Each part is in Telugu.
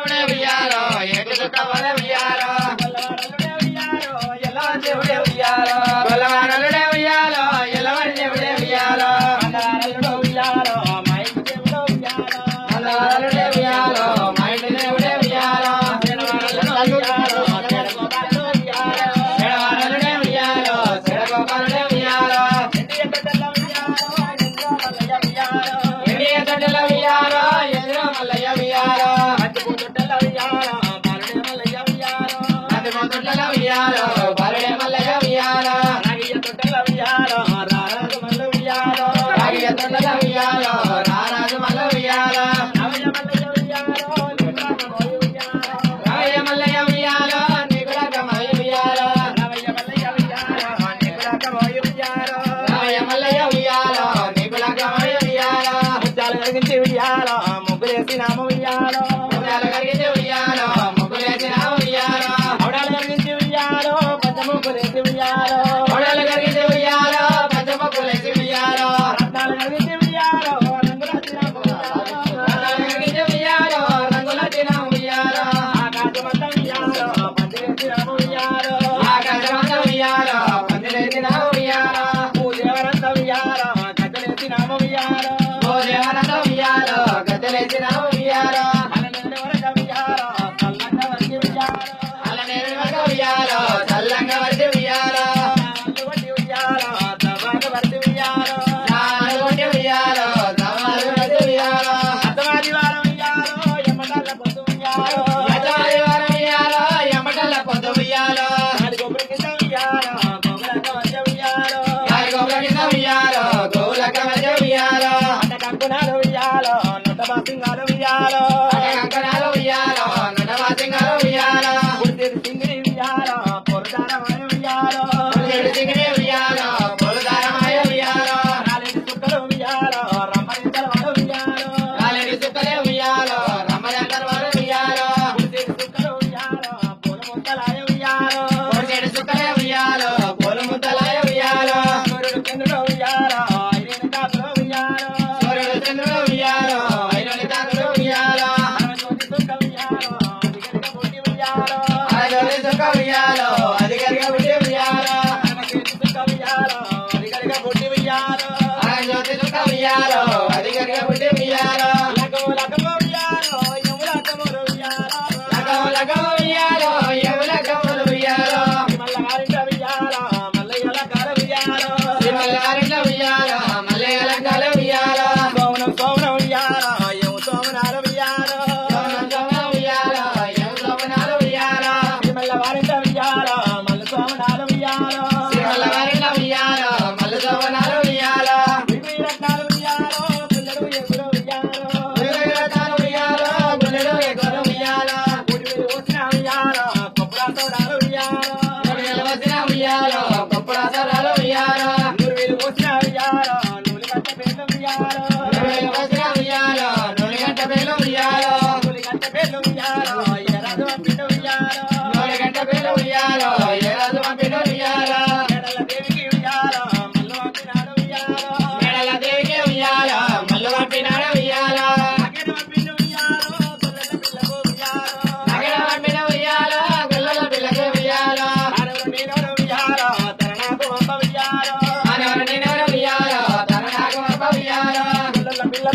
ఉయ్యాలో కులేసి ఉయ్యాలో కొడలు కరిగితే ఉయ్యాలో పచ్చమ్మ కులేసి ఉయ్యాలో రత్నాలు కరిగితే ఉయ్యాలో రంగుల తిన రత్నాలు కరిగితే ఉయ్యాలో రంగుల తిన ఉయ్యాలో. ఆకాశమంతా ఉయ్యాలో పందిరి తిన ఉయ్యాలో. ఆకాశమంతా ఉయ్యాలో పందిరి నామ సింగారం ఇయ్యాలో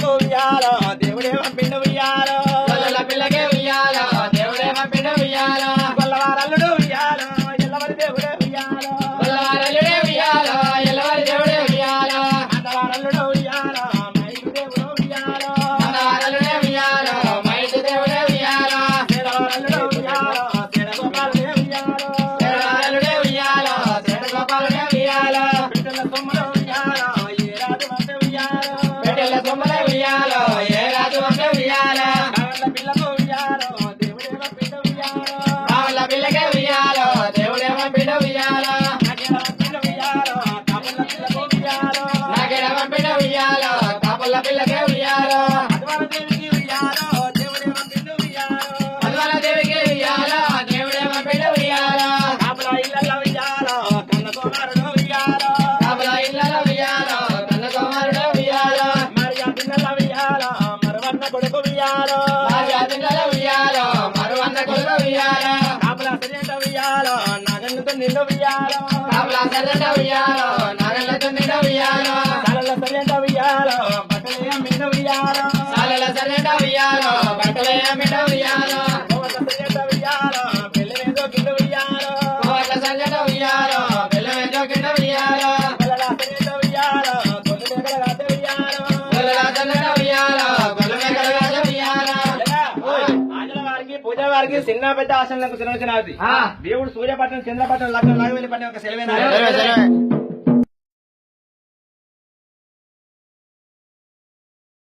గోవింద గోవింద పిల్ల పిల్లకే ఉయ్యాలో. దేవికి ఉయ్యాలో. దేవుడే మా పిల్ల ఉయ్యాలో కాపలా ఇళ్ళలో ఉయ్యాలో కన్న కుమారుడు ఉయ్యాలో. కొడుకు ఉయ్యాలో. భార్య పిల్లల ఉయ్యాలో మరువన్న కొడుకు ఉయ్యాలో. కాపలా సరేట ఉయ్యాలో నగన్నుతో నిన్ను ఉయ్యాలో. కాపలా సరేట ఉయ్యాలో. ఉయ్యాలో బట్టలే ఉయ్యాలో సాలల ఉయ్యాలో ఉయ్యాలో వారికి చిన్న పెద్ద ఆశలకు తినవచ్చినది ఆ. దేవుడు సూర్యపట్నం చంద్రపట్నం లగ్నం నాగవేలి పట్నం ఒక సెలవేనా? సెలవే, సెలవే.